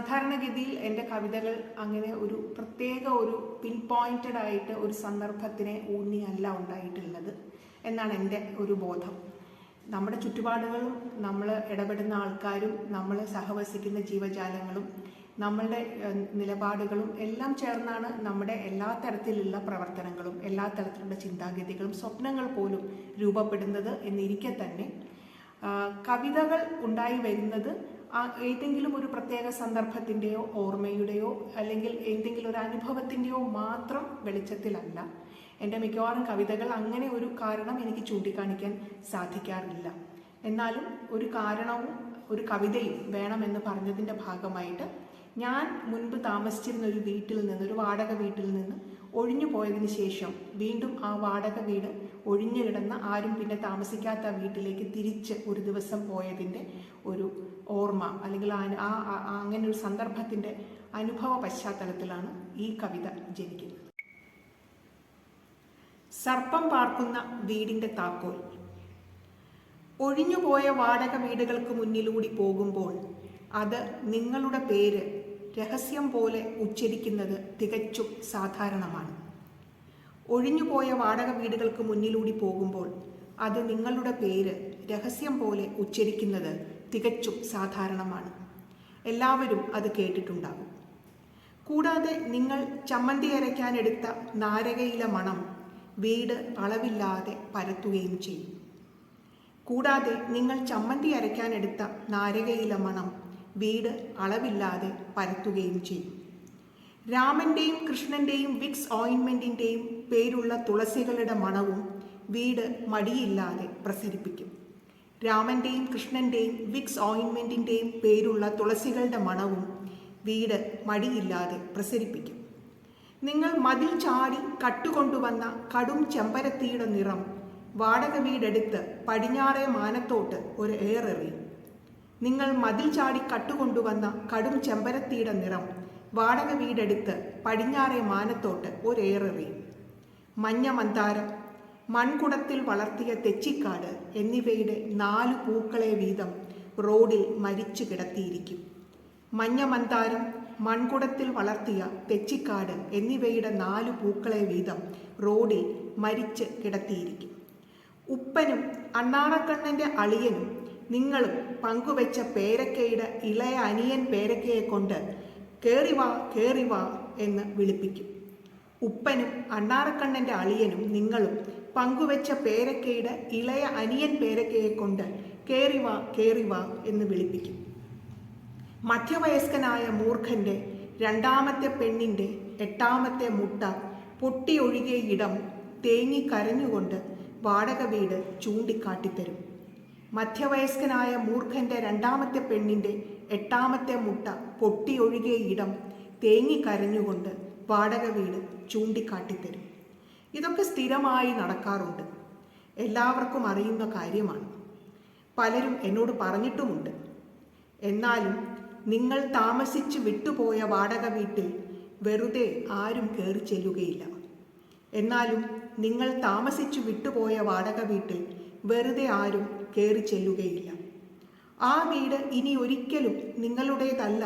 സാധാരണഗതിയിൽ എന്റെ കവിതകൾ അങ്ങനെ ഒരു പ്രത്യേക ഒരു പിൻ പോയിന്റഡ് ആയിട്ട് ഒരു സന്ദർഭത്തിനെ ഊന്നിയല്ല ഉണ്ടായിട്ടുള്ളത് എന്നാണ് എന്റെ ഒരു ബോധം. നമ്മുടെ ചുറ്റുപാടുകളും നമ്മൾ ഇടപെടുന്ന ആൾക്കാരും നമ്മൾ സഹവസിക്കുന്ന ജീവജാലങ്ങളും നമ്മളുടെ നിലപാടുകളും എല്ലാം ചേർന്നാണ് നമ്മുടെ എല്ലാ തരത്തിലുള്ള പ്രവർത്തനങ്ങളും എല്ലാ തരത്തിലുള്ള ചിന്താഗതികളും സ്വപ്നങ്ങൾ പോലും രൂപപ്പെടുന്നത് എന്നിരിക്കെ തന്നെ കവിതകൾ ഉണ്ടായി വരുന്നത് ഏതെങ്കിലും ഒരു പ്രത്യേക സന്ദർഭത്തിന്റെയോ ഓർമ്മയുടെയോ അല്ലെങ്കിൽ ഏതെങ്കിലും ഒരു അനുഭവത്തിന്റെയോ മാത്രം വെളിച്ചത്തിലല്ല. എന്റെ മിക്കവാറും കവിതകൾ അങ്ങനെ ഒരു കാരണം എനിക്ക് ചൂണ്ടിക്കാണിക്കാൻ സാധിക്കാറില്ല. എന്നാലും ഒരു കാരണവും ഒരു കവിതയും വേണമെന്ന് പറഞ്ഞതിന്റെ ഭാഗമായിട്ട് ഞാൻ മുൻപ് താമസിച്ചിരുന്ന ഒരു വീട്ടിൽ നിന്ന് ഒരു വാടക വീട്ടിൽ നിന്ന് ഒഴിഞ്ഞു പോയതിന് ശേഷം വീണ്ടും ആ വാടക വീട് ഒഴിഞ്ഞു കിടന്ന ആരും പിന്നെ താമസിക്കാത്ത വീട്ടിലേക്ക് തിരിച്ച് ഒരു ദിവസം പോയതിന്റെ ഒരു ഓർമ്മ അല്ലെങ്കിൽ ആ അങ്ങനെ ഒരു സന്ദർഭത്തിന്റെ അനുഭവ പശ്ചാത്തലത്തിലാണ് ഈ കവിത ജനിക്കുന്നത്. സർപ്പം പാർക്കുന്ന വീടിന്റെ താക്കോൽ. ഒഴിഞ്ഞുപോയ വാടക വീടുകൾക്ക് മുന്നിലൂടി പോകുമ്പോൾ അത് നിങ്ങളുടെ പേര് രഹസ്യം പോലെ ഉച്ചരിക്കുന്നത് തികച്ചും സാധാരണമാണ്. ഒഴിഞ്ഞുപോയ വാടക വീടുകൾക്ക് മുന്നിലൂടി പോകുമ്പോൾ അത് നിങ്ങളുടെ പേര് രഹസ്യം പോലെ ഉച്ചരിക്കുന്നത് തികച്ചും സാധാരണമാണ്. എല്ലാവരും അത് കേട്ടിട്ടുണ്ടാകും. കൂടാതെ നിങ്ങൾ ചമ്മന്തി അരയ്ക്കാനെടുത്ത നാരകയിലെ മണം വീട് അളവില്ലാതെ പരത്തുകയും ചെയ്യും. കൂടാതെ നിങ്ങൾ ചമ്മന്തി അരയ്ക്കാനെടുത്ത നാരകയിലെ മണം വീട് അളവില്ലാതെ പരത്തുകയും ചെയ്യും. രാമന്റെയും കൃഷ്ണന്റെയും വിക്സ് ഓയിൻമെന്റിന്റെയും പേരുള്ള തുളസികളുടെ മണവും വീട് മടിയില്ലാതെ പ്രസരിപ്പിക്കും രാമന്റെയും കൃഷ്ണന്റെയും വിക്സ് ഓയിൻമെന്റിന്റെയും പേരുള്ള തുളസികളുടെ മണവും വീട് മടിയില്ലാതെ പ്രസരിപ്പിക്കും നിങ്ങൾ മതിൽ ചാടി കട്ടുകൊണ്ടുവന്ന കടും ചെമ്പരത്തിയുടെ നിറം വാടക വീടെടുത്ത് പടിഞ്ഞാറേ മാനത്തോട്ട് ഒരു ഏറെറിയും. നിങ്ങൾ മതിൽ ചാടി കട്ടുകൊണ്ടുവന്ന കടും ചെമ്പരത്തിയുടെ നിറം വാടക വീടെടുത്ത് പടിഞ്ഞാറെ മാനത്തോട്ട് ഒരേറെറി. മഞ്ഞ മന്ദാരം മൺകുടത്തിൽ വളർത്തിയ തെച്ചിക്കാട് എന്നിവയുടെ നാലു പൂക്കളെ വീതം റോഡിൽ മരിച്ചു കിടത്തിയിരിക്കും. മഞ്ഞ മന്ദാരം മൺകുടത്തിൽ വളർത്തിയ തെച്ചിക്കാട് എന്നിവയുടെ നാല് പൂക്കളെ വീതം റോഡിൽ മരിച്ച് കിടത്തിയിരിക്കും. ഉപ്പനും അണ്ണാറക്കണ്ണന്റെ അളിയനും നിങ്ങളും പങ്കുവെച്ച പേരക്കയുടെ ഇളയ അനിയൻ പേരക്കയെ കൊണ്ട് കേറി വാ കേറി വാ എന്ന് വിളിപ്പിക്കും. ഉപ്പനും അണ്ണാറക്കണ്ണന്റെ അളിയനും നിങ്ങളും പങ്കുവെച്ച പേരക്കയുടെ ഇളയ അനിയൻ പേരക്കയെ കൊണ്ട് കേറി വാ കേറി വാ എന്ന് വിളിപ്പിക്കും. മധ്യവയസ്കനായ മൂർഖന്റെ രണ്ടാമത്തെ പെണ്ണിന്റെ എട്ടാമത്തെ മുട്ട പൊട്ടിയൊഴുകിയ ഇടം തേങ്ങി കരഞ്ഞുകൊണ്ട് വാടക വീട് ചൂണ്ടിക്കാട്ടിത്തരും. മധ്യവയസ്കനായ മൂർഖന്റെ രണ്ടാമത്തെ പെണ്ണിന്റെ എട്ടാമത്തെ മുട്ട പൊട്ടിയൊഴുകിയ ഇടം തേങ്ങി കരഞ്ഞുകൊണ്ട് വാടക വീട് ചൂണ്ടിക്കാട്ടിത്തരും. ഇതൊക്കെ സ്ഥിരമായി നടക്കാറുണ്ട്. എല്ലാവർക്കും അറിയുന്ന കാര്യമാണ്. പലരും എന്നോട് പറഞ്ഞിട്ടുമുണ്ട്. എന്നാലും നിങ്ങൾ താമസിച്ച് വിട്ടുപോയ വാടക വീട്ടിൽ വെറുതെ ആരും കയറി ചെല്ലുകയില്ല. എന്നാലും നിങ്ങൾ താമസിച്ചു വിട്ടുപോയ വാടക വീട്ടിൽ വെറുതെ ആരും കയറി ചെല്ലുകയില്ല. ആ വീട് ഇനി ഒരിക്കലും നിങ്ങളുടേതല്ല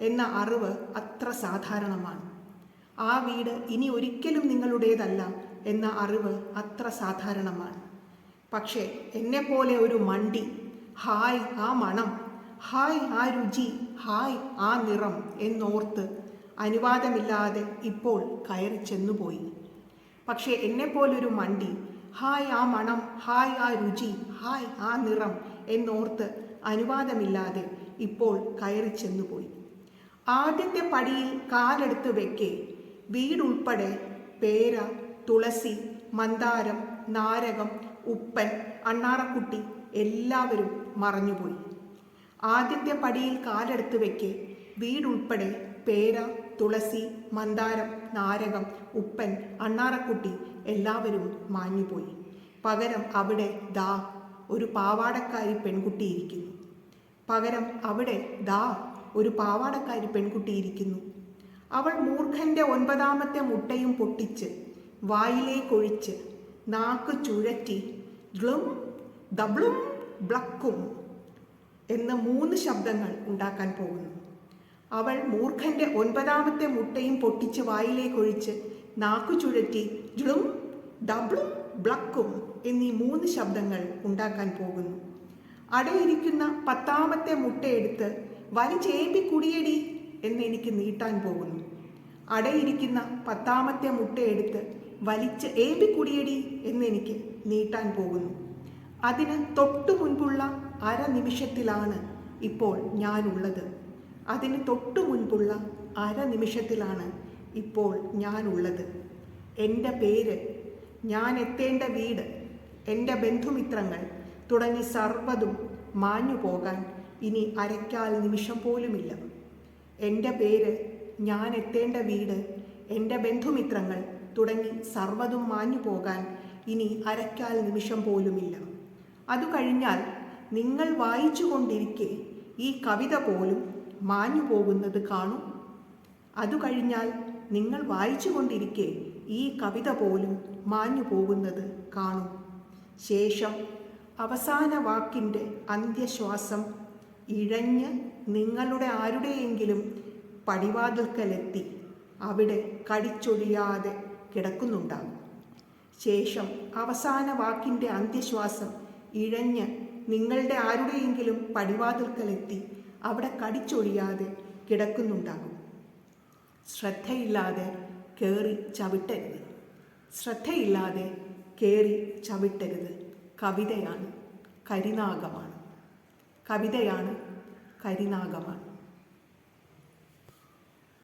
എന്ന അറിവ് അത്ര സാധാരണമാണ്. ആ വീട് ഇനി ഒരിക്കലും നിങ്ങളുടേതല്ല എന്ന അറിവ് അത്ര സാധാരണമാണ്. പക്ഷേ എന്നെപ്പോലെ ഒരു മണ്ടി ഹായ് ആ മണം ഹായ് ആ രുചി ഹായ് ആ നിറം എന്നോർത്ത് അനുവാദമില്ലാതെ ഇപ്പോൾ കയറി ചെന്നുപോയി. പക്ഷേ എന്നെപ്പോലൊരു മണ്ടി ഹായ് ആ മണം ഹായ് ആ രുചി ഹായ് ആ നിറം എന്നോർത്ത് അനുവാദമില്ലാതെ ഇപ്പോൾ കയറി ചെന്നുപോയി. ആദ്യത്തെ പടിയിൽ കാലെടുത്ത് വെക്കേ വീടുൾപ്പെടെ പേര തുളസി മന്ദാരം നാരകം ഉപ്പൻ അണ്ണാറക്കുട്ടി എല്ലാവരും മറഞ്ഞുപോയി. ആദ്യത്തെ പടിയിൽ കാലെടുത്ത് വെക്കേ വീടുൾപ്പെടെ പേര തുളസി മന്ദാരം നാരകം ഉപ്പൻ അണ്ണാറക്കുട്ടി എല്ലാവരും മാഞ്ഞുപോയി. പകരം അവിടെ ദാ ഒരു പാവാടക്കാരി പെൺകുട്ടി ഇരിക്കുന്നു. പകരം അവിടെ ദാ ഒരു പാവാടക്കാരി പെൺകുട്ടി ഇരിക്കുന്നു. അവൾ മൂർഖന്റെ ഒൻപതാമത്തെ മുട്ടയും പൊട്ടിച്ച് വായിലേക്കൊഴിച്ച് നാക്ക് ചുഴറ്റി ഗ്ലും ദബ്ളും ബ്ലക്കും എന്ന് മൂന്ന് ശബ്ദങ്ങൾ ഉണ്ടാക്കാൻ പോകുന്നു. അവൾ മൂർഖന്റെ ഒൻപതാമത്തെ മുട്ടയും പൊട്ടിച്ച് വായിലേക്കൊഴിച്ച് നാക്കു ചുഴറ്റി ജുളും ഡബ്ളും ബ്ലക്കും എന്നീ മൂന്ന് ശബ്ദങ്ങൾ ഉണ്ടാക്കാൻ പോകുന്നു. അടയിരിക്കുന്ന പത്താമത്തെ മുട്ടയെടുത്ത് വലിച്ചേമ്പി കുടിയടി എന്നെനിക്ക് നീട്ടാൻ പോകുന്നു. അടയിരിക്കുന്ന പത്താമത്തെ മുട്ടയെടുത്ത് വലിച്ച് ഏമ്പി കുടിയടി എന്നെനിക്ക് നീട്ടാൻ പോകുന്നു. അതിന് തൊട്ടു മുൻപുള്ള അര നിമിഷത്തിലാണ് ഇപ്പോൾ ഞാനുള്ളത്. അതിന് തൊട്ടു മുൻപുള്ള അരനിമിഷത്തിലാണ് ഇപ്പോൾ ഞാനുള്ളത്. എന്റെ പേര് ഞാൻ എത്തേണ്ട വീട് എന്റെ ബന്ധുമിത്രങ്ങൾ തുടങ്ങി സർവതും മാഞ്ഞു പോകാൻ ഇനി അരയ്ക്കാൽ നിമിഷം പോലുമില്ല. എന്റെ പേര് ഞാൻ എത്തേണ്ട വീട് എന്റെ ബന്ധുമിത്രങ്ങൾ തുടങ്ങി സർവതും മാഞ്ഞു പോകാൻ ഇനി അരയ്ക്കാൽ നിമിഷം പോലുമില്ല. അതു കഴിഞ്ഞാൽ നിങ്ങൾ വായിച്ചു കൊണ്ടിരിക്കെ ഈ കവിത പോലും മാഞ്ഞു പോകുന്നത് കാണും. അതു കഴിഞ്ഞാൽ നിങ്ങൾ വായിച്ചു കൊണ്ടിരിക്കെ ഈ കവിത പോലും മാഞ്ഞു പോകുന്നത് കാണും. ശേഷം അവസാന വാക്കിന്റെ അന്ത്യശ്വാസം ഇഴഞ്ഞ് നിങ്ങളുടെ ആരുടെയെങ്കിലും പടിവാതിൽക്കലെത്തി അവിടെ കടിച്ചൊഴിയാതെ കിടക്കുന്നുണ്ടാകും. ശേഷം അവസാന വാക്കിന്റെ അന്ത്യശ്വാസം ഇഴഞ്ഞ് നിങ്ങളുടെ ആരുടെയെങ്കിലും പടിവാതിൽക്കലെത്തി അവിടെ കടിച്ചൊഴിയാതെ കിടക്കുന്നുണ്ടാകും. ശ്രദ്ധയില്ലാതെ കയറി ചവിട്ടരുത്. ശ്രദ്ധയില്ലാതെ കയറി ചവിട്ടരുത് കവിതയാണ് കരിനാഗമാണ്. കവിതയാണ് കരിനാഗമാണ്.